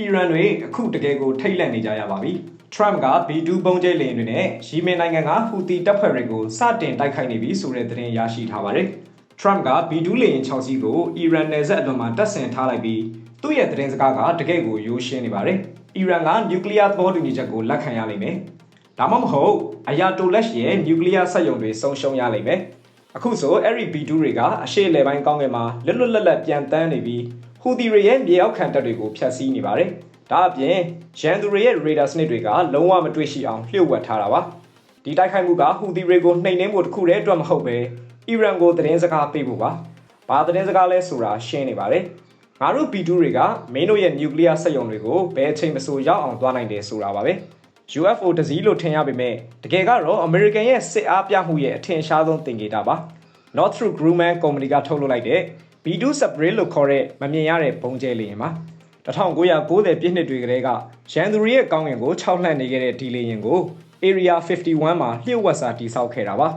အီရန်တွေအခုတကယ်ကိုထိတ်လန့်နေကြရပါပြီ။ Trump က B2 ပုံကျဲလေယာဉ်တွေနဲ့ယီမင်နိုင်ငံကဟူသီတပ်ဖွဲ့တွေကိုစတင်တိုက်ခိုက်နေပြီဆိုတဲ့သတင်းရရှိထားပါတယ်။ Trump က B2 လေယာဉ်6စီးကိုအီရန်နယ်စပ်အလွန်မှာတပ်ဆင်ထားလိုက်ပြီးသူ့ရဲ့သတင်းစကားကတကယ်ကိုရိုးရှင်းနေပါတယ်။အီရန်ကနျူကလ িয়ার သဘောတူညီချက်ကိုလက်ခံရလိမ့်မယ်။ဒါမှမဟုတ်အယာတိုလက်ရှ်ရဲ့နျူကလ িয়ার စက်ရုံတွေဆုံးရှုံးရလိမ့်မယ်။အခုဆိုအဲ့ဒီ B2 တွေကအရှေ့လေပိုင်းကောင်းကင်မှာလွတ်လွတ်လပ်လပ်ပြန်တန်းနေပြီး ဟူသီတွေရဲ့မြေအောက်ခံတပ်တွေကိုဖျက်ဆီးနေပါတယ်။ဒါအပြင်ရန်သူတွေရဲ့ရေဒါစနစ်တွေကလုံးဝမတွေ့ရှိအောင်လျှို့ဝှက်ထားတာပါ။ဒီတိုက်ခိုက်မှုကဟူသီတွေကိုနှိမ်နင်းဖို့တခုတည်းအတွက်မဟုတ်ပဲအီရန်ကိုသတင်းစကားပေးဖို့ပါ။ဘာသတင်းစကားလဲဆိုတာရှင်းနေပါတယ်။ငါတို့ B2 တွေကမင်းတို့ရဲ့နျူကလ িয়ার စက်ရုံတွေကိုဘယ်အချိန်မဆိုရောက်အောင်သွားနိုင်တယ်ဆိုတာပါပဲ။ UFO တစည်းလို့ထင်ရပေမဲ့တကယ်ကတော့ American ရဲ့စစ်အားပြမှုရဲ့အထင်ရှားဆုံးသင်္ကေတပါ။ Northrop Grumman ကုမ္ပဏီကထုတ်လုပ်လိုက်တဲ့ B2 Submarine လို့ခေါ်တဲ့မမြင်ရတဲ့ဘုံကျဲလေယာဉ်ပါ1990ပြည့်နှစ်တွေကတည်းကရန်သူတွေရဲ့ကောင်းကင်ကိုခြောက်လှန့်နေခဲ့တဲ့ဒီလေယာဉ်ကို Area 51မှာလျှို့ဝှက်စာတိစောက်ခဲ့တာပါ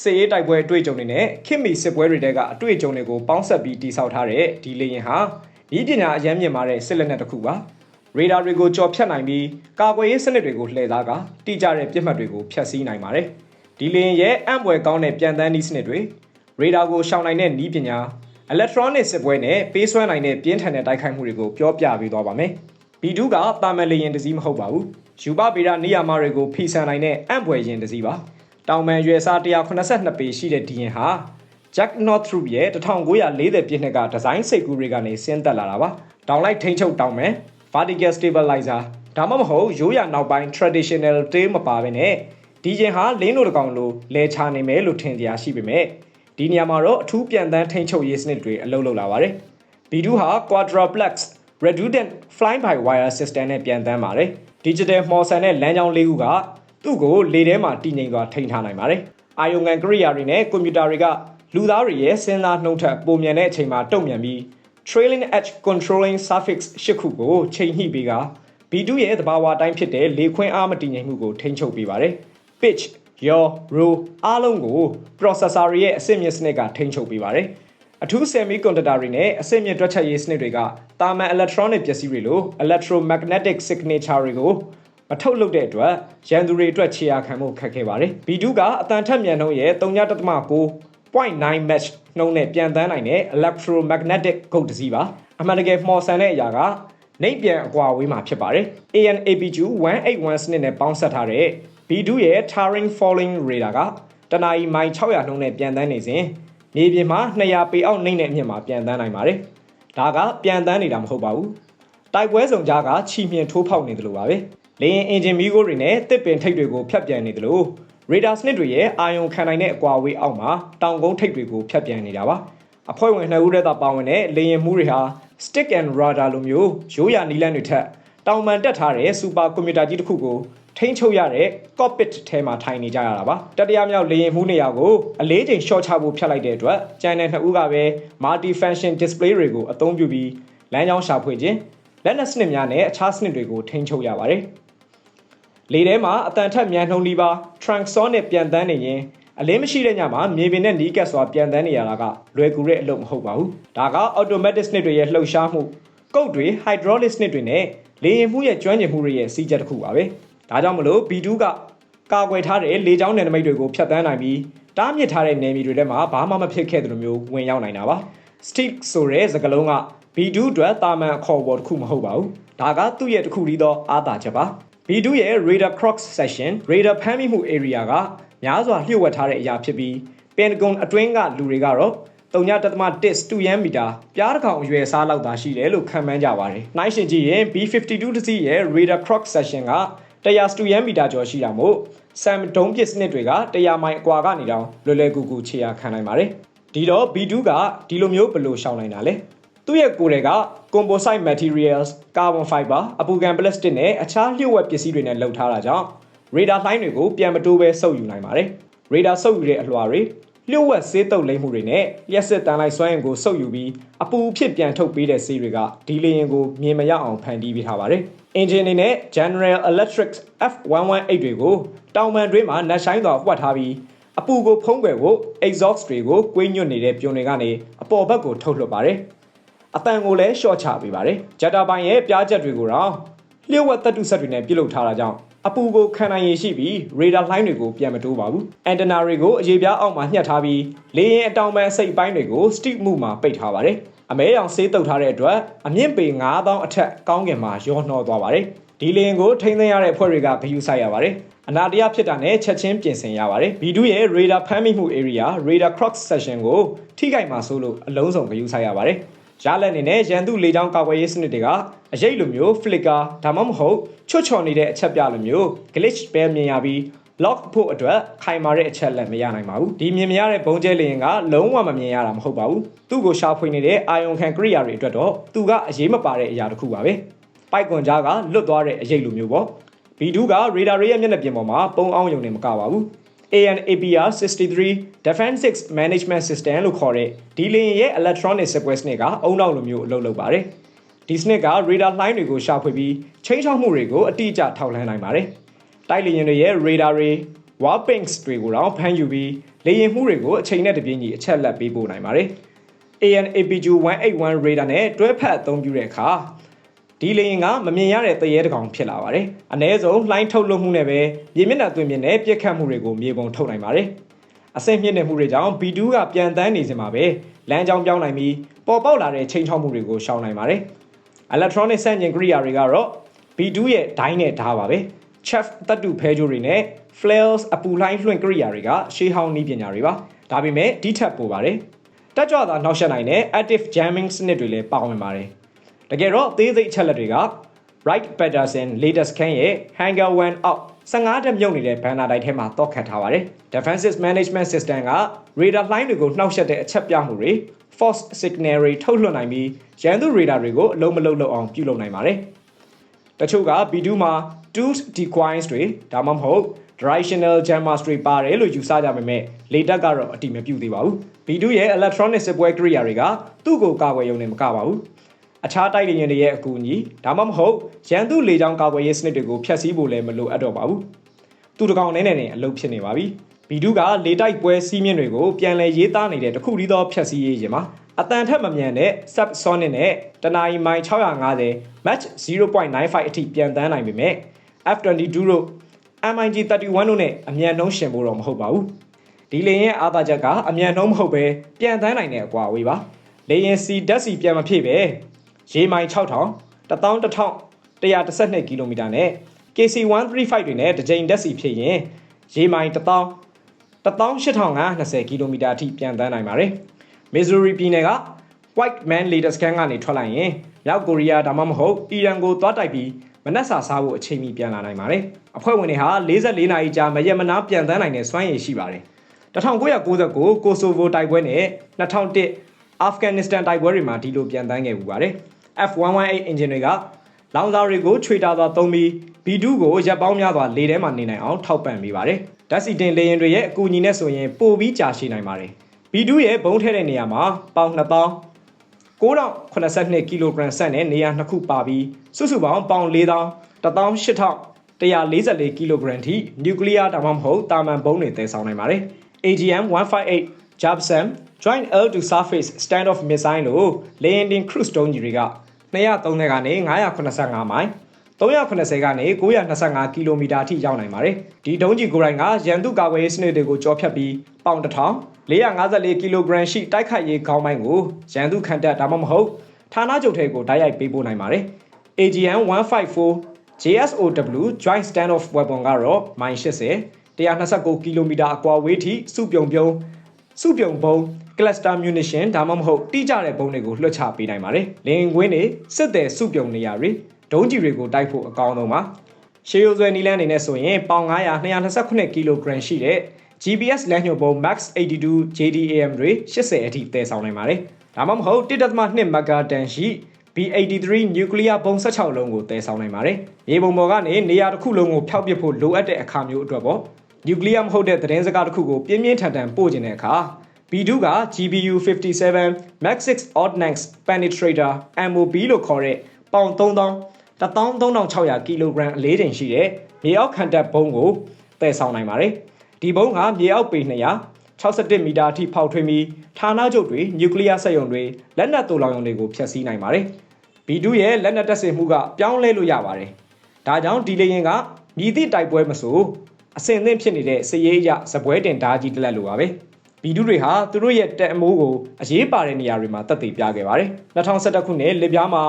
စစ်ရေးတိုက်ပွဲအတွေ့အကြုံတွေနဲ့ခင်မီစစ်ပွဲတွေတဲကအတွေ့အကြုံတွေကိုပေါင်းစပ်ပြီးတိစောက်ထားတဲ့ဒီလေယာဉ်ဟာဤပညာအရမ်းမြင့်မာတဲ့စစ်လက်နက်တစ်ခုပါရေဒါတွေကိုကြော်ဖြတ်နိုင်ပြီးကာကွယ်ရေးစနစ်တွေကိုလှည့်သားကတိကျတဲ့ပြစ်မှတ်တွေကိုဖျက်ဆီးနိုင်ပါတယ်ဒီလေယာဉ်ရဲ့အံ့ဖွယ်ကောင်းတဲ့ပြန်တန်းနည်းစနစ်တွေရေဒါကိုရှောင်နိုင်တဲ့နည်းပညာ electronic စစ်ပွဲနဲ့ပေးဆွဲနိုင်တဲ့ပြင်းထန်တဲ့တိုက်ခိုက်မှုတွေကိုပြောပြပေးသွားပါမယ်။ B2 ကတာမန်လေယာဉ်တစ်စီးမဟုတ်ပါဘူး။ယူပဗေဒနေရာမာတွေကိုဖိဆန်နိုင်တဲ့အံ့ဖွယ်ယာဉ်တစ်စီးပါ။တောင်ပန်ရွယ်စား182ပေရှိတဲ့ဒီယာဉ်ဟာ Jack Northrop ရဲ့1940ပြည့်နှစ်ကဒီဇိုင်းစိတ်ကူးတွေကနေဆင်းသက်လာတာပါ။တောင်လိုက်ထိန်းချုပ်တောင်ပန် vertical stabilizer ဒါမှမဟုတ်ရိုးရာနောက်ပိုင်း traditional tail မပါဘဲနဲ့ဒီယာဉ်ဟာလင်းတို့တကောင်လိုလဲချနေမယ်လို့ထင်ကြရရှိပေမဲ့ ဒီနေရာမှာတော့အထူးပြန်တန်းထိန်းချုပ်ရေးစနစ်တွေအလုပ်လုပ်လာပါတယ်။ B2 ဟာ quadruplex redundant fly by wire system နဲ့ပြန်တန်းပါတယ်။ digital မော်ဆန်တဲ့လမ်းကြောင်းလေးခုကသူ့ကိုလေထဲမှာတည်ငြိမ်စွာထိန်းထားနိုင်ပါတယ်။အာယုံခံကိရိယာတွေနဲ့ကွန်ပျူတာတွေကလူသားတွေရဲ့စဉ်းစားနှုံးထက်ပိုမြန်တဲ့အချိန်မှာတုံ့ပြန်ပြီး trailing edge controlling suffix ရှစ်ခုကိုချိန်ညှိပေးက B2 ရဲ့သဘာဝတိုင်းဖြစ်တဲ့လေခွင်းအားမတည်ငြိမ်မှုကိုထိန်းချုပ်ပေးပါတယ်။ pitch ရော row အားလုံးကို processor ရဲ့အဆင့်မြင့်စနစ်ကထိန်းချုပ်ပေးပါတယ်။အထူး semiconductor တွေနဲ့အဆင့်မြင့်တွက်ချက်ရေးစနစ်တွေကတာမန် electronic ပစ္စည်းတွေလို electromagnetic signature တွေကိုမထုတ်လုပ်တဲ့အတွက်ရန်သူတွေအတွက်ခြေရာခံမှုခက်ခဲပါတယ်။ B2 ကအတန်ထက်မြန်နှုန်းရဲ့3.9 0.9 match နှုန်းနဲ့ပြန်တန်းနိုင်တဲ့ electromagnetic ဂုတ်တစည်းပါအမှန်တကယ်မှော်ဆန်တဲ့အရာကနေပြန်အကွာအဝေးမှာဖြစ်ပါတယ် AN/APQ 181စနစ်နဲ့ပေါင်းစပ်ထားတဲ့ B2 ရဲ့ Turing Falling Radar ကတနအီမိုင်600နှုန်းနဲ့ပြန်တန်းနေစဉ်မြေပြင်မှာ200ပေအောက်နှိမ့်တဲ့အမြင့်မှာပြန်တန်းနိုင်ပါတယ်ဒါကပြန်တန်းနေတာမဟုတ်ပါဘူးတိုက်ပွဲစုံကြားကချီမြင်ထိုးဖောက်နေတယ်လို့ပါပဲလေရင်အင်ဂျင်မီးကိုတွေနဲ့တစ်ပင်ထိပ်တွေကိုဖျက်ပြန်နေတယ်လို့ရေဒါစနစ်တွေရဲ့အာယုံခံနိုင်တဲ့အကွာအဝေးအောက်မှာတောင်ကုန်းထိပ်တွေကိုဖျက်ပြန်နေတာပါအဖွဲ့ဝင်နှစ်ဦးတည်းသာပါဝင်တဲ့လေရင်မှုတွေဟာ stick and radar လိုမျိုးရိုးရာနီလန်းတွေထက်တောင်ပန်တက်ထားတဲ့စူပါကွန်ပျူတာကြီးတစ်ခုကို ထိန်းချုပ်ရတဲ့ cockpit ထဲမှာထိုင်နေကြရတာပါတတိယမြောက်လေရင်မှုနေရာကိုအလေးချိန် short ချဖို့ဖြတ်လိုက်တဲ့အတွက်ကျန်တဲ့နှစ်ဦးကပဲ multi function display တွေကိုအသုံးပြုပြီးလမ်းကြောင်းရှာဖွေခြင်းလက်နက်စနစ်များနဲ့အခြားစနစ်တွေကိုထိန်းချုပ်ရပါတယ်လေထဲမှာအတန်ထက်မြန်နှုံးလီပါ transonic ပြန်တန်းနေရင်အလင်းမရှိတဲ့ညမှာမြေပြင်နဲ့နီးကပ်စွာပြန်တန်းနေရတာကလွယ်ကူတဲ့အလုပ်မဟုတ်ပါဘူးဒါက automatic စနစ်တွေရဲ့လှုပ်ရှားမှုကုတ်တွေ hydraulic စနစ်တွေနဲ့လေယာဉ်မှုရဲ့ကျွမ်းကျင်မှုတွေရဲ့စီးချက်တစ်ခုပါပဲ ဒါကြောင့်မလို့ B2 ကကာကွယ်ထားတဲ့လေကြောင်းနယ်နိမိတ်တွေကိုဖျက်ဆီးနိုင်ပြီးတားမြစ်ထားတဲ့နယ်မြေတွေထဲမှာဘာမှမဖြစ်ခဲ့သလိုမျိုးဝင်ရောက်နိုင်တာပါ stick ဆိုတဲ့စကားလုံးက B2 အတွက်တာမန်အခေါ်အဝေါ်တစ်ခုမဟုတ်ပါဘူးဒါကသူ့ရဲ့တစ်ခုတည်းသောအားသာချက်ပါ B2 ရဲ့ radar cross section radar ဖမ်းမိမှု area ကများစွာလျှို့ဝှက်ထားတဲ့အရာဖြစ်ပြီး Pentagon အတွင်းကလူတွေကတော့3.1စတူယန်မီတာပြားတစ်ကောင်အရွယ်စားလောက်သာရှိတယ်လို့ခန့်မှန်းကြပါတယ်။နှိုင်းရှင်ကြည့်ရင် B52 တစ်စီးရဲ့ radar cross section က 100စတူယန်မီတာကျော်ရှိတာမို့ SAM ဒုံးပစ်စနစ်တွေက100မိုင်အကွာကနေတောင်လွယ်လွယ်ကူကူခြေရာခံနိုင်ပါတယ်။ဒီတော့ B2 ကဒီလိုမျိုးဘယ်လိုရှောင်နိုင်တာလဲ။သူ့ရဲ့ကိုယ်တွေက composite materials, carbon fiber, အပူခံပလတ်စတစ်နဲ့အခြားလျှို့ဝှက်ပစ္စည်းတွေနဲ့လုပ်ထားတာကြောင့် radar လှိုင်းတွေကိုပြန်မတိုးဘဲစုပ်ယူနိုင်ပါတယ်။ radar စုပ်ယူတဲ့အလွှာတွေ လျှို့ဝှက်ဆေးတုပ်လိမ့်မှုတွေနဲ့လျှက်စစ်တန်လိုက်စွမ်းအင်ကိုစုပ်ယူပြီးအပူဖြစ်ပြန်ထုတ်ပေးတဲ့ဆေးတွေကဒီလေယာဉ်ကိုမြင်မရအောင်ဖန်တီးပေးထားပါတယ်။အင်ဂျင်တွေနဲ့ General Electric F118 တွေကိုတောင်ပန်တွင်းမှာနက်ရှိုင်းစွာဝှက်ထားပြီးအပူကိုဖုံးကွယ်ဖို့ exhaust တွေကိုကွေးညွတ်နေတဲ့ပြွန်တွေကနေအပေါ်ဘက်ကိုထုတ်လွှတ်ပါတယ်။အတန်ကိုလည်းရှော့ချပေးပါတယ်ဂျက်တာပိုင်ရဲ့ပြားချက်တွေကိုတော့လျှို့ဝှက်တပ်တုဆက်တွေနဲ့ပြုလုပ်ထားတာကြောင့် အပူကိုခံနိုင်ရည်ရှိပြီးရေဒါလှိုင်းတွေကိုပြန်မတိုးပါဘူးအန်တနာတွေကိုအရေးပြားအောက်မှာညှက်ထားပြီးလေရင်အတောင်ပံစိတ်ပိုင်းတွေကိုစတိမှုမှာပိတ်ထားပါတယ်အမဲရောင်ဆေးတုပ်ထားတဲ့အတွက်အမြင့်ပေ9000အထက်ကောင်းကင်မှာရောနှောသွားပါတယ်ဒီလေရင်ကိုထိန်းသိမ်းရတဲ့အဖွဲ့တွေကဂယူဆိုင်ရပါတယ်အနာတရားဖြစ်တာနဲ့ချက်ချင်းပြင်ဆင်ရပါတယ်။ B2 ရဲ့ radar ဖမ်းမိမှု area radar cross section ကိုထိခိုက်မှာဆိုလို့အလုံးစုံဂရုစိုက်ရပါတယ်။ ရလက်အနေနဲ့ရန်သူလေကြောင်းကာကွယ်ရေးစနစ်တွေကအရိပ်လိုမျိုး flicker ဒါမှမဟုတ်ချွတ်ချော်နေတဲ့အချက်ပြလိုမျိုး glitch ပဲမြင်ရပြီး lock ဖို့အတွက်ခိုင်မာတဲ့အချက်လက်မရနိုင်ပါဘူးဒီမြင်မရတဲ့ဘုံကျဲလျင်ကလုံးဝမမြင်ရတာမဟုတ်ပါဘူးသူ့ကိုရှာဖွေနေတဲ့အာယုံခံကရိယာတွေအတွက်တော့သူကအရေးမပါတဲ့အရာတစ်ခုပါပဲပိုက်ကွန်ကြားကလွတ်သွားတဲ့အရေးလိုမျိုးပေါ့ B2 က radar ရဲ့မျက်နှာပြင်ပေါ်မှာပုံအောင်ယုံနေမကပါဘူး ANAPR 63 Defense Management System လို့ခေါ်တဲ့ဒီလင်ရဲ့ electronic စပွဲစနစ်ကအုံနောက်လိုမျိုးအလုပ်လုပ်ပါတယ်ဒီစနစ်က radar လှိုင်းတွေကိုရှာဖွေပြီးချိန်ချောက်မှုတွေကိုအတိအကျထောက်လှမ်းနိုင်ပါတယ်တိုက်လေယာဉ်တွေရဲ့ radar တွေ warpings တွေကိုတော့ဖမ်းယူပြီးလေယာဉ်မှုတွေကိုအချိန်နဲ့တပြေးညီအချက်လက်ပေးပို့နိုင်ပါတယ် ANAPG 181 radar နဲ့တွဲဖက်အသုံးပြုတဲ့အခါ ဒီလေရင်ကမမြင်ရတဲ့တရေတကောင်ဖြစ်လာပါတယ်။အ ਨੇ ဆုံးလှိုင်းထုတ်လွှတ်မှုနဲ့ပဲမြေမျက်နှာသွင်းမြင်တဲ့ပြက်ခတ်မှုတွေကိုမြေပုံထုတ်နိုင်ပါတယ်။အဆင့်မြင့်တဲ့မှုတွေကြောင့် B2 ကပြန်တန်းနေစင်မှာပဲလမ်းကြောင်းပြောင်းနိုင်ပြီးပေါ်ပေါက်လာတဲ့ချိန်ချောက်မှုတွေကိုရှောင်နိုင်ပါတယ်။ electronic စန့်ကျင်ကိရိယာတွေကတော့ B2 ရဲ့ဒိုင်းနဲ့ဓားပါပဲ။ chef တတ်တူဖဲကြိုးတွေနဲ့ flares အပူလှိုင်းလွှင့်ကိရိယာတွေကရှေးဟောင်းနည်းပညာတွေပါ။ဒါပေမဲ့ဒီထက်ပိုပါတယ်။တက်ကြွတာနှောက်ယှက်နိုင်တဲ့ active jamming စနစ်တွေလည်းပါဝင်ပါတယ်။ တကယ်တော့အသေးစိတ်အချက်လက်တွေက Wright Patterson latest scan ရဲ့ Hanger 1 out 15တက်မြုပ်နေတဲ့ဘန်နာတိုက်ထဲမှာတော့ခတ်ထားပါတယ်။ Defensive Management System က radar လှိုင်းတွေကိုနှောက်ယှက်တဲ့အချက်ပြမှုတွေ false signal တွေထုတ်လွှတ်နိုင်ပြီးရန်သူ radar တွေကိုအလုံးမလုံးလောက်အောင်ပြုလုပ်နိုင်ပါတယ်။တချို့က B2 မှာ tools decoys တွေဒါမှမဟုတ် directional jammers တွေပါတယ်လို့ယူဆကြပေမဲ့လေတက်ကတော့အတိမပြုသေးပါဘူး။ B2 ရဲ့ electronic စစ်ပွဲကိရိယာတွေကသူ့ကိုကာကွယ်ရုံနဲ့မကပါဘူး။ အခြားတိုက်လေယာဉ်တွေရဲ့အကူအညီဒါမှမဟုတ်ရန်သူလေကြောင်းကာကွယ်ရေးစနစ်တွေကိုဖျက်ဆီးဖို့လည်းမလိုအပ်တော့ပါဘူးသူတကောင်နဲ့နဲ့အလုပ်ဖြစ်နေပါပြီဘီဒူးကလေတိုက်ပွဲစီးမြင့်တွေကိုပြန်လည်ရေးသားနေတဲ့တခုတည်းသောဖျက်ဆီးရေးရင်မှာအတန်ထက်မမြန်တဲ့ subsonic နဲ့တနအီမိုင်650 match 0.95အထိပြန်တန်းနိုင်ပေမဲ့ F22 တို့ MiG 31တို့နဲ့အမြန်နှုံးရှင်ဖို့တော့မဟုတ်ပါဘူးဒီလေရင်အာသာချက်ကအမြန်နှုံးမဟုတ်ပဲပြန်တန်းနိုင်တဲ့အကွာအဝေးပါလေရင်စီဓာတ်စီပြန်မဖြစ်ပဲ ရေမိုင်6000 11112ကီလိုမီတာနဲ့ KC135 တွေနဲ့တစ်ကြိမ်တက်စီဖြစ်ရင်ရေမိုင်1000 18520ကီလိုမီတာအထိပြန်တန်းနိုင်ပါတယ်။ Missouri ပြည်နယ်က White Man Leader Scan ကနေထွက်လိုက်ရင်မြောက်ကိုရီးယားဒါမှမဟုတ်အီရန်ကိုသွားတိုက်ပြီးမနက်စာစားဖို့အချိန်မီပြန်လာနိုင်ပါတယ်။အဖွဲ့ဝင်တွေဟာ44နာရီကြာမရက်မနာပြန်တန်းနိုင်တဲ့စွမ်းရည်ရှိပါတယ်။1999ကိုဆိုဗိုတိုက်ပွဲနဲ့2001အာဖဂန်နစ္စတန်တိုက်ပွဲတွေမှာဒီလိုပြန်တန်းခဲ့ပူပါတယ်။ F118 အင်ဂျင်တွေကလောင်စာတွေကိုခြွေတာစွာသုံးပြီး B2 ကိုရပ်ပေါင်းများစွာလေထဲမှာနေနိုင်အောင်ထောက်ပံ့ပေးပါတယ်။ဓာတ်ဆီတင်လေယာဉ်တွေရဲ့အကူအညီနဲ့ဆိုရင်ပိုပြီးကြာရှည်နိုင်ပါတယ်။ B2 ရဲ့ဘုံထဲတဲ့နေရာမှာပေါင်2000 9082ကီလိုဂရမ်ဆန့်နဲ့နေရာနှစ်ခုပါပြီးစုစုပေါင်းပေါင်4000 18144ကီလိုဂရမ်ထိနျူကလ িয়ার ဒါမှမဟုတ်တာမန်ဘုံတွေတည်ဆောင်နိုင်ပါတယ်။ AGM 158 Jabsam Joint Air to Surface Standoff Missile လို့လေယာဉ်တင် cruise ဒုံးကြီးတွေက 230ကနေ985မိုင်380ကနေ925ကီလိုမီတာအထိရောက်နိုင်ပါတယ်။ဒီဒုံးကြီးကိုယ်တိုင်ကရန်သူကာကွယ်ရေးစနစ်တွေကိုကျော်ဖြတ်ပြီးပေါင်1000 454ကီလိုဂရမ်ရှိတိုက်ခိုက်ရေးခေါင်းပိုင်းကိုရန်သူခံတပ်ဒါမှမဟုတ်ဌာနချုပ်ထဲကိုတိုက်ရိုက်ပေးပို့နိုင်ပါတယ်။ AGM 154 JSOW Joint Standoff Weapon ကတော့မိုင်80 129ကီလိုမီတာအကွာဝေးထိစုပြုံပြုံ စုပြုံပုံ cluster munition ဒါမှမဟုတ်တိကျတဲ့ဘုံတွေကိုလွှတ်ချပေးနိုင်ပါတယ်။လင်ကွင်းတွေစစ်သည်စုပြုံနေရာတွေဒုံးကြီးတွေကိုတိုက်ဖို့အကောင်းဆုံးပါ။ရှေးရိုးဆွဲနီလန်းအနေနဲ့ဆိုရင်ပေါင်900 229ကီလိုဂရမ်ရှိတဲ့ GPS လမ်းညွှန်ပုံ Max 82 JDAM တွေ80အထိတည်ဆောင်နိုင်ပါတယ်။ဒါမှမဟုတ်1.2 megaton ရှိ B83 nuclear ဘုံ16လုံးကိုတည်ဆောင်နိုင်ပါတယ်။မြေပုံပေါ်ကနေနေရာတစ်ခုလုံးကိုဖျောက်ပစ်ဖို့လိုအပ်တဲ့အခါမျိုးအတွက်ပေါ့။ nuclear မဟုတ်တဲ့သတင်းစကားတစ်ခုကိုပြင်းပြင်းထန်ထန်ပို့ကျင်တဲ့အခါ B2 က GBU 57 Max 6 Ordnance Penetrator MOP လို့ခေါ်တဲ့ပေါင်3000 13600ကီလိုဂရမ်အလေးချိန်ရှိတဲ့မြေအောက်ခံတပ်ဘုံကိုတည်ဆောင်နိုင်ပါတယ်။ဒီဘုံကမြေအောက်ပေ200 61မီတာအထိဖောက်ထွင်းပြီးဌာနချုပ်တွေနျူကလ িয়ার စက်ရုံတွေလက်နက်တူလောင်ရုံတွေကိုဖျက်ဆီးနိုင်ပါတယ်။ B2 ရဲ့လက်နက်တပ်ဆင်မှုကပြောင်းလဲလို့ရပါတယ်။ဒါကြောင့်ဒီလေရင်ကမြည်သည့်တိုက်ပွဲမဆို အဆင်သင့်ဖြစ်နေတဲ့စည်ရေးရစပွဲတင်ဓာကြီးတစ်လက်လိုပါပဲ။ B2 တွေဟာသူတို့ရဲ့တက်အမိုးကိုအရေးပါတဲ့နေရာတွေမှာတက်တည်ပြခဲ့ပါတယ်။2011ခုနှစ်လစ်ပြားမှာ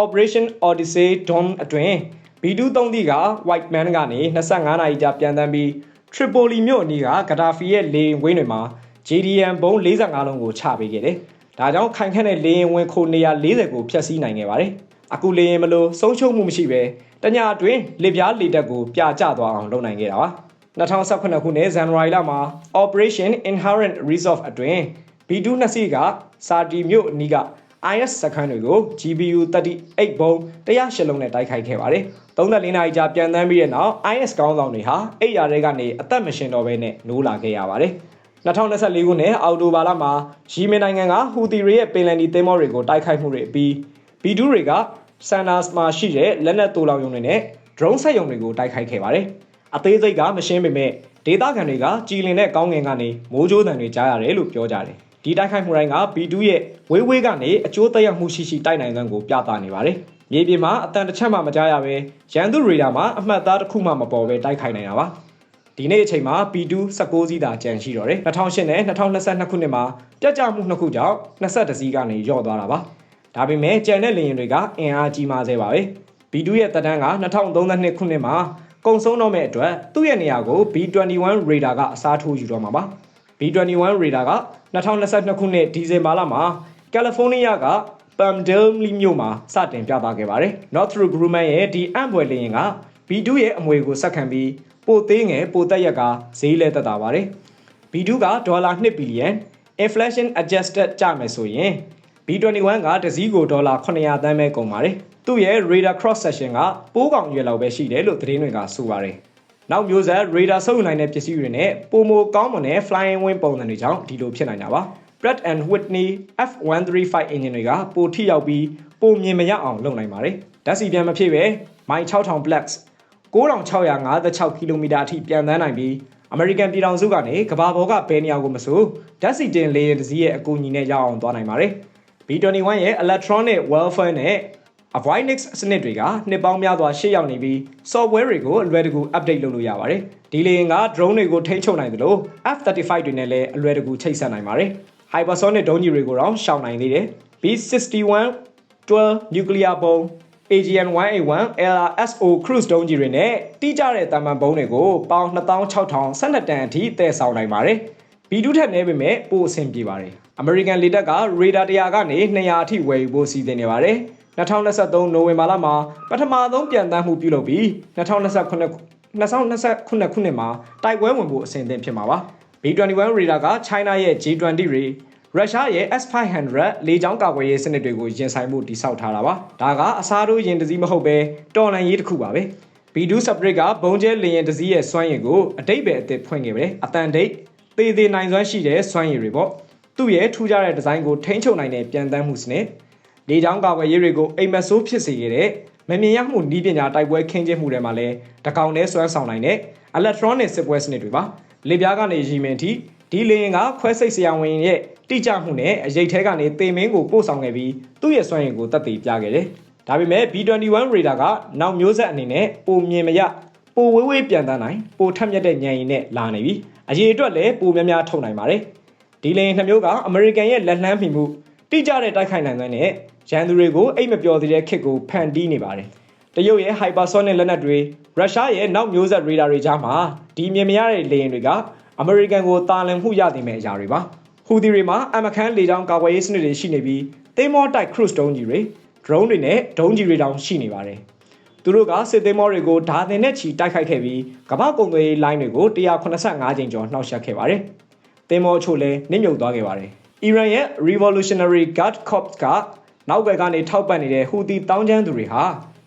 Operation Odyssey Dawn အတွင်း B2 သုံးသီးက White Man ကနေ25နာရီကြာပြန်တမ်းပြီး Tripoli မြို့အနီးကဂဒါဖီရဲ့လေရင်ဝင်းတွေမှာ JDM ဘုံ45လုံးကိုချပေးခဲ့တယ်။ဒါကြောင့်ခိုင်ခန့်တဲ့လေရင်ဝင်ခိုနေရာ40ကိုဖျက်ဆီးနိုင်ခဲ့ပါတယ်။အခုလေရင်မလို့ဆုံးရှုံးမှုမရှိပဲ တညအတွင်းလစ်ပြားလေတက်ကိုပြကျသွားအောင်လုပ်နိုင်ခဲ့တာပါ။2018ခုနှစ်ဇန်နဝါရီလမှာ Operation Inherent Resolve အတွင်း B2 နှစ်စီးကစာတီမြို့အနီးက IS စခန်းတွေကို GBU 38ဘုံ108လုံးနဲ့တိုက်ခိုက်ခဲ့ပါတယ်။34နာရီကြာပြန်တမ်းပြီးတဲ့နောက် IS ကောင်းဆောင်တွေဟာအိတ်ရာတွေကနေအသက်မရှင်တော့ဘဲနဲ့နိုးလာခဲ့ရပါတယ်။2024ခုနှစ်အောက်တိုဘာလမှာယီမင်နိုင်ငံကဟူသီတွေရဲ့ပင်လယ်နီသင်းမောတွေကိုတိုက်ခိုက်မှုတွေအပြီး B2 တွေက ဆန်နာစ်မှာရှိတဲ့လက်နက်တူလောင်ရုံတွေနဲ့ drone ဆက်ရုံတွေကိုတိုက်ခိုက်ခဲ့ပါတယ်။အသေးစိတ်ကမရှင်းပေမဲ့ဒေသခံတွေကကြည်လင်တဲ့ကောင်းငင်ကနေမိုးကြိုးတံတွေကြားရတယ်လို့ပြောကြတယ်။ဒီတိုက်ခိုက်မှုတိုင်းက B2 ရဲ့ဝေးဝေးကနေအကျိုးသက်ရောက်မှုရှိရှိတိုက်နိုင်တဲ့ကိုပြသနေပါတယ်။မြေပြင်မှာအတန်တစ်ချက်မှမကြားရပဲရန်သူရေဒါမှာအမှတ်သားတစ်ခုမှမပေါ်ပဲတိုက်ခိုက်နိုင်တာပါ။ဒီနေ့အချိန်မှာ B2 16စီးသာကျန်ရှိတော့တယ်2008နဲ့2022ခုနှစ်မှာပြတ်ကျမှုနှစ်ခုကြောင့်22စီးကနေညော့သွားတာပါ ဒါပေမဲ့ကျန်တဲ့လေယာဉ်တွေကအင်အားကြီးမားသေးပါပဲ B2 ရဲ့တက်တန်းက2032ခုနှစ်မှာကုံဆုံးတော့မဲ့အတွက်သူ့ရဲ့နေရာကို B21 Radar ကအစားထိုးယူတော့မှာပါ B21 Radar က2022ခုနှစ်ဒီဇင်ဘာလမှာကယ်လီဖိုးနီးယားက Palmdale မြို့မှာစတင်ပြသခဲ့ပါတယ် Northrop Grumman ရဲ့ဒီအံ့ဘွယ်လေယာဉ်က B2 ရဲ့အမွေကိုစက္ကန့်ပြီးပိုသေးငယ်ပိုတက်ရက်ကဈေးလဲတက်တာပါတယ် B2 ကဒေါ်လာ2ဘီလီယံ inflation adjusted ကျမယ်ဆိုရင် B21 ကတစည်းကိုဒေါ်လာ900သန်းပဲကုန်ပါတယ်သူ့ရဲ့ radar cross section ကပိုးကောင်ရွယ်လောက်ပဲရှိတယ်လို့သတင်းတွေကဆိုပါတယ်နောက်မျိုးဆက် radar ဆုပ်ယူနိုင်တဲ့ပစ္စည်းတွေနဲ့ပုံမကောင်းမွန်တဲ့ flying wing ပုံစံတွေကြောင့်ဒီလိုဖြစ်နိုင်တာပါ Pratt and Whitney F135 engine တွေကပိုထိရောက်ပြီးပိုမြင်မရအောင်လုပ်နိုင်ပါတယ်ဓာတ်စီပြန်မဖြစ်ပဲမိုင်6000 blacks 9656ကီလိုမီတာအထိပြန်တန်းနိုင်ပြီးအမေရိကန်ပြည်ထောင်စုကနေကမ္ဘာပေါ်ကဘယ်နေရာကိုမဆိုဓာတ်စီတင်လေယာဉ်တစ်စီးရဲ့အကူအညီနဲ့ရောက်အောင်သွားနိုင်ပါတယ်။ B21 ရဲ့ electronic welfare နဲ့ Avoidix စနစ်တွေကနှစ်ပေါင်းများစွာရှေ့ရောက်နေပြီး software တွေကိုအလွယ်တကူ update လုပ်လို့ရပါတယ်။ဒီလေယာဉ်က drone တွေကိုထိန်းချုပ်နိုင်တယ်လို့ F35 တွေနဲ့လည်းအလွယ်တကူချိတ်ဆက်နိုင်ပါတယ်။ hypersonic ဒုံးကြီးတွေကိုတော့ရှောင်နိုင်သေးတယ်။ B61 12 nuclear bomb AGN181 LRSO cruise ဒုံးကြီးတွေနဲ့တိကျတဲ့တမန်ဘုံတွေကိုပေါင်2600 12တန်အထိတည်ဆောင်နိုင်ပါတယ်။ B2 ထက်နည်းပေမဲ့ပိုအဆင်ပြေပါတယ်။ American လေတပ်က radar 100ကနေ200အထိဝယ်ယူဖို့စီစဉ်နေပါတယ်။2023နိုဝင်ဘာလမှာပထမဆုံးပြန်တမ်းမှုပြုလုပ်ပြီး2029 2029ခုနှစ်မှာတိုက်ပွဲဝင်ဖို့အဆင်သင့်ဖြစ်မှာပါ။ B21 radar က China ရဲ့ J20 တွေရုရှားရဲ့ S500 လေကြောင်းကာကွယ်ရေးစနစ်တွေကိုရင်ဆိုင်မှုတိစောက်ထားတာပါဒါကအစားထိုးရင်တစည်းမဟုတ်ပဲတော်လန်ရေးတစ်ခုပါပဲ B2 Spirit ကဘုံကျဲလေရင်တစည်းရဲ့စွမ်းရည်ကိုအတိတ်ပဲအသစ်ဖွင့်ခဲ့ပါတယ်အတန်တိတ်သေးသေးနိုင်စွမ်းရှိတဲ့စွမ်းရည်တွေပေါ့ သူ့ရဲ့ထူးခြားတဲ့ဒီဇိုင်းကိုထိန်းချုပ်နိုင်တဲ့ပြန်တမ်းမှုစနစ်လေကြောင်းကာကွယ်ရေးတွေကိုအိမ်မက်ဆိုးဖြစ်စေခဲ့တဲ့မမြင်ရမှုနီးပညာတိုက်ပွဲခင်းကျင်းမှုတွေမှာလည်းတကောင်နဲ့စွမ်းဆောင်နိုင်တဲ့ electronic စစ်ပွဲစနစ်တွေပါလေပြားကနေရီမင်ထိဒီလေရင်ကခွဲစိတ်ဆရာဝန်ရဲ့တိကျမှုနဲ့အရေးထဲကနေတေမင်းကိုပို့ဆောင်ခဲ့ပြီးသူ့ရဲ့စွမ်းရည်ကိုတက်တည်ပြခဲ့တယ်။ဒါပေမဲ့ B21 radar ကနောက်မျိုးဆက်အနေနဲ့ပုံမြင်မရပိုဝေးဝေးပြန်တန်းနိုင်ပိုထက်မြက်တဲ့ဉာဏ်ရည်နဲ့လာနေပြီ။အရေးအတွက်လည်းပိုများများထုတ်နိုင်ပါတယ်။ ဒီလေရင်နှမျိုးကအမေရိကန်ရဲ့လက်လှမ်းမီမှုတိကျတဲ့တိုက်ခိုက်နိုင်တဲ့နဲ့ရန်သူတွေကိုအိတ်မပျော်သေးတဲ့ခစ်ကိုဖန်တီးနေပါတယ်။တရုတ်ရဲ့ hypersonic လက်နက်တွေရုရှားရဲ့နောက်မျိုးဆက် radar တွေကြားမှာဒီမြင်မရတဲ့လေယာဉ်တွေကအမေရိကန်ကိုတာလန်မှုရနိုင်မယ့်အရာတွေပါဟူဒီတွေမှာအမခန်းလေကြောင်းကာကွယ်ရေးစနစ်တွေရှိနေပြီးသင်းမောတိုက် cruise ဒုံးကြီးတွေ drone တွေနဲ့ဒုံးကြီးတွေတောင်ရှိနေပါတယ်သူတို့ကစစ်သင်းမောတွေကိုဓာတင်နဲ့ချီတိုက်ခိုက်ခဲ့ပြီးကမ္ဘာကုန်သွယ်ရေးလိုင်းတွေကို185ကြိမ်ကျော်နှောက်ယှက်ခဲ့ပါတယ် သင်းမောအချို့လည်းနစ်မြုပ်သွားခဲ့ပါတယ်အီရန်ရဲ့ Revolutionary Guard Corps ကနောက်ဘက်ကနေထောက်ပံ့နေတဲ့ဟူဒီတောင်းကျမ်းသူတွေဟာ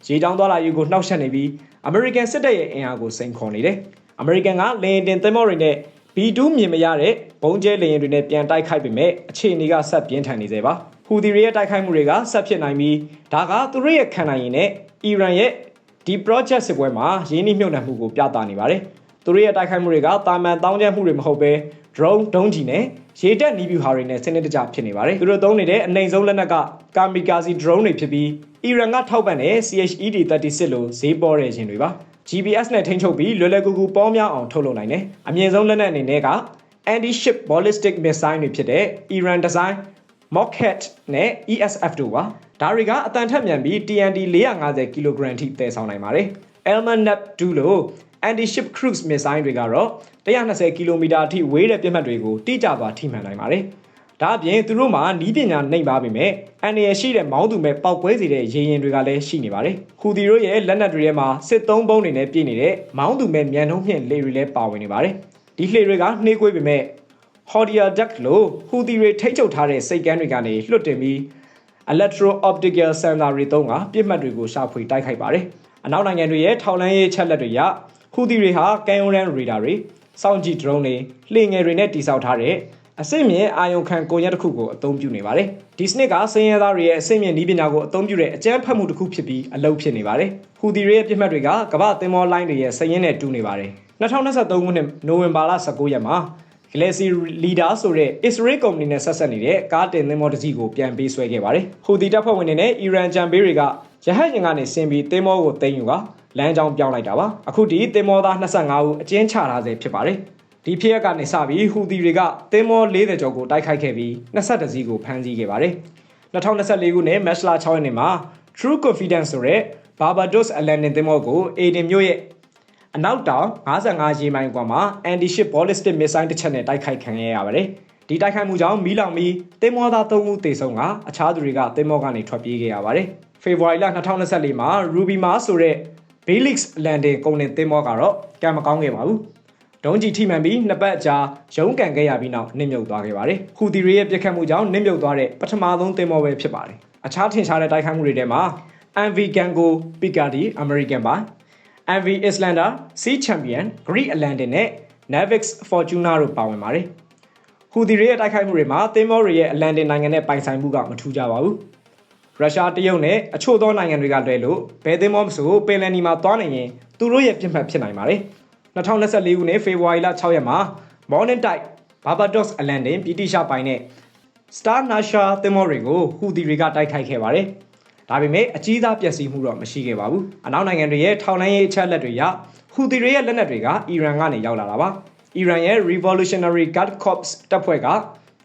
ရေကြောင်းသွားလာရေးကိုနှောက်ယှက်နေပြီး American စစ်တပ်ရဲ့အင်အားကိုစိန်ခေါ်နေတယ်။ American ကလေယာဉ်တင်သင်္ဘောတွေနဲ့ B2 မြင်မရတဲ့ဘုံကျဲလေယာဉ်တွေနဲ့ပြန်တိုက်ခိုက်ပေမဲ့အခြေအနေကဆက်ပြင်းထန်နေသေးပါဟူဒီရီရဲ့တိုက်ခိုက်မှုတွေကဆက်ဖြစ်နိုင်ပြီးဒါကသူတို့ရဲ့ခံနိုင်ရည်နဲ့အီရန်ရဲ့ဒီ project စစ်ပွဲမှာရင်းနှီးမြှုပ်နှံမှုကိုပြသနေပါတယ်သူတို့ရဲ့တိုက်ခိုက်မှုတွေကတာမန်တောင်းကျမှုတွေမဟုတ်ပဲ drone ဒုံးကြီးနဲ့ရေတပ်နီးဗျူဟာတွေနဲ့စနစ်တကျဖြစ်နေပါတယ်သူတို့သုံးနေတဲ့အနိုင်ဆုံးလက်နက်ကကာမီကာဇီ drone တွေဖြစ်ပြီးအီရန်ကထောက်ပံ့တဲ့ CHED 36လို့ဈေးပေါ်တဲ့ခြင်းတွေပါ GPS နဲ့ထိန်းချုပ်ပြီးလွယ်လွယ်ကူကူပေါများအောင်ထုတ်လုပ်နိုင်တယ်အမြင့်ဆုံးလက်နက်အနေနဲ့က anti ship ballistic missile တွေဖြစ်တဲ့ Iran design Mockhead နဲ့ ESF တို့ပါဒါတွေကအတန်ထက်မြန်ပြီး TNT 450 kg ထိတည်ဆောင်နိုင်ပါတယ် Elmanap 2လို့ anti ship cruise missile တွေကတော့120 km အထိဝေးတဲ့ပြစ်မှတ်တွေကိုတိကျစွာထိမှန်နိုင်ပါတယ်ဒါအပြင်သူတို့မှာနီးပညာနှိမ့်ပါပေမဲ့အန်ရယ်ရှိတဲ့မောင်းသူမဲ့ပောက်ကွဲစေတဲ့ရေရင်တွေကလည်းရှိနေပါတယ်။ဟူဒီတို့ရဲ့လက်နက်တွေထဲမှာစစ်သုံးပုံးတွေနဲ့ပြည့်နေတဲ့မောင်းသူမဲ့မြန်နှုံးမြင့်လေတွေလည်းပါဝင်နေပါတယ်။ဒီလှေတွေကနှေးကွေးပေမဲ့ Hordia Duck လို့ဟူဒီတွေထိတ်ချုပ်ထားတဲ့စိတ်ကမ်းတွေကနေလွတ်တင်ပြီး electro optical sensor တွေသုံးကပြစ်မှတ်တွေကိုရှာဖွေတိုက်ခိုက်ပါတယ်။အနောက်နိုင်ငံတွေရဲ့ထောက်လန်းရေးချက်လက်တွေရ ဟူဒီတွေဟာကမ်ယွန်ရန်ရေဒါတွေစောင့်ကြည့် drone တွေလှေငယ်တွေနဲ့တိစောက်ထားတဲ့အစစ်မြင့်အာယုံခံကိုရက်တစ်ခုကိုအသုံးပြုနေပါတယ်။ဒီစနစ်ကစင်းရဲသားတွေရဲ့အစစ်မြင့်နည်းပညာကိုအသုံးပြုတဲ့အကြမ်းဖက်မှုတစ်ခုဖြစ်ပြီးအလုပ်ဖြစ်နေပါတယ်။ဟူဒီတွေရဲ့ပြစ်မှတ်တွေကကမ္ဘာသင်္ဘောလိုင်းတွေရဲ့စည်ရင်းနဲ့တူနေပါတယ်။2023ခုနှစ်နိုဝင်ဘာလ19ရက်မှာ Galaxy Leader ဆိုတဲ့ Israel company နဲ့ဆက်ဆက်နေတဲ့ကားတင်သင်္ဘောတစ်စီးကိုပြန်ပေးဆွဲခဲ့ပါတယ်။ဟူဒီတပ်ဖွဲ့ဝင်တွေနဲ့အီရန်ဂျန်ဘေးတွေကရဟတ်ယာဉ်ကနေဆင်းပြီးသင်္ဘောကိုတင်ယူက လမ်းကြောင်းပြောင်းလိုက်တာပါ။အခုဒီသင်္ဘောသား25ဦးအကျဉ်းချထားဆဲဖြစ်ပါတယ်။ဒီဖြစ်ရက်ကနေစပြီးဟူဒီတွေကသင်္ဘော40ကျော်ကိုတိုက်ခိုက်ခဲ့ပြီး22စီးကိုဖမ်းဆီးခဲ့ပါတယ်။2024ခုနှစ်မတ်လ6ရက်နေ့မှာ True Confidence ဆိုတဲ့ Barbados Atlantic သင်္ဘောကိုအေဒင်မြို့ရဲ့အနောက်တောင်55ရေမိုင်ကွာမှာ anti ship ballistic missile တစ်ချက်နဲ့တိုက်ခိုက်ခံရရပါတယ်။ဒီတိုက်ခိုက်မှုကြောင့်မီးလောင်ပြီးသင်္ဘောသား3ဦးသေဆုံးကအခြားသူတွေကသင်္ဘောကနေထွက်ပြေးခဲ့ရပါတယ်။ဖေဖော်ဝါရီလ2024မှာ Ruby Mars ဆိုတဲ့ Belix Landing ကုန်တင်သင်္ဘောကတော့ကံမကောင်းခဲ့ပါဘူး။ဒုံးကြီးထိမှန်ပြီးနှစ်ပတ်အကြာရုန်းကန်ခဲ့ရပြီးနောက်နစ်မြုပ်သွားခဲ့ပါတယ်။ဟူဒီရီရဲ့ပြစ်ခတ်မှုကြောင့်နစ်မြုပ်သွားတဲ့ပထမဆုံးသင်္ဘောပဲဖြစ်ပါတယ်။အခြားထင်ရှားတဲ့တိုက်ခိုက်မှုတွေထဲမှာ MV Gango Picardy American ပါ MV Islander Sea Champion Greek Atlantic နဲ့ Navix Fortuna တို့ပါဝင်ပါတယ်။ဟူဒီရီရဲ့တိုက်ခိုက်မှုတွေမှာသင်္ဘောတွေရဲ့ Atlantic နိုင်ငံနဲ့ပိုင်ဆိုင်မှုကမထူးကြပါဘူး။ ရုရှားတရုတ်နဲ့အချို့သောနိုင်ငံတွေကလွဲလို့ဘယ်သင်္ဘောမဆိုပင်လယ်နီမှာသွားနိုင်ရင်သူတို့ရဲ့ပြစ်မှတ်ဖြစ်နိုင်ပါတယ်။2024ခုနှစ်ဖေဖော်ဝါရီလ6ရက်မှာ Morning Tide Barbados Atlantic ပြည်တိရှာပိုင်နဲ့ Star Nasha သင်္ဘောတွေကိုဟူဒီတွေကတိုက်ခိုက်ခဲ့ပါတယ်။ဒါပေမဲ့အကြီးသားပျက်စီးမှုတော့မရှိခဲ့ပါဘူး။အနောက်နိုင်ငံတွေရဲ့ထောက်လှမ်းရေးအချက်အလက်တွေရဟူဒီတွေရဲ့လက်နက်တွေကအီရန်ကနေရောက်လာတာပါ။အီရန်ရဲ့ Revolutionary Guard Corps တပ်ဖွဲ့က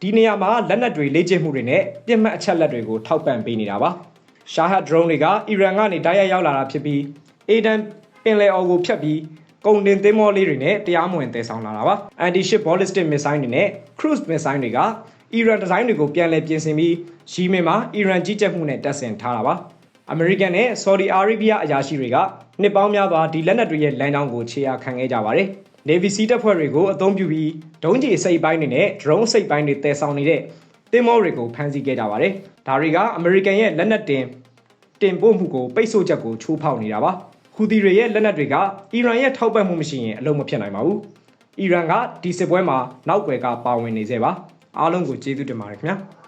ဒီနေရာမှာလက်နက်တွေလေ့ကျင့်မှုတွေနဲ့ပြစ်မှတ်အချက်အလက်တွေကိုထောက်ပံ့ပေးနေတာပါ။ Shahed drone တွေကအီရန်ကနေတိုက်ရိုက်ရောက်လာတာဖြစ်ပြီးအေဒန်ပင်လယ်အော်ကိုဖြတ်ပြီးကုန်တင်သင်္ဘောလေးတွေနဲ့တရားမဝင်တည်ဆောင်လာတာပါ။ Anti ship ballistic missile တွေနဲ့ cruise missile တွေကအီရန်ဒီဇိုင်းတွေကိုပြန်လည်ပြင်ဆင်ပြီးရီမင်မှာအီရန်ကြီးကြပ်မှုနဲ့တပ်ဆင်ထားတာပါ။ American နဲ့ Saudi Arabia အရာရှိတွေကနှစ်ပေါင်းများစွာဒီလက်နက်တွေရဲ့လမ်းကြောင်းကိုခြေရာခံခဲ့ကြပါတယ်။ Navy Sea တပ်ဖွဲ့တွေကိုအသုံးပြုပြီးဒုံးကျည်စိတ်ပိုင်းတွေနဲ့ drone စိတ်ပိုင်းတွေတည်ဆောင်နေတဲ့သင်္ဘောတွေကိုဖမ်းဆီးခဲ့ကြပါတယ်။ဒါတွေက American ရဲ့လက်နက်တင်တင်ပို့မှုကိုပိတ်ဆို့ချက်ကိုချိုးဖောက်နေတာပါ။ဟူဒီတွေရဲ့လက်နက်တွေကအီရန်ရဲ့ထောက်ပံ့မှုမရှိရင်အလုံးမဖြစ်နိုင်ပါဘူး။အီရန်ကဒီစစ်ပွဲမှာနောက်ွယ်ကပါဝင်နေစေပါ။အားလုံးကိုကျေးဇူးတင်ပါတယ်ခင်ဗျာ။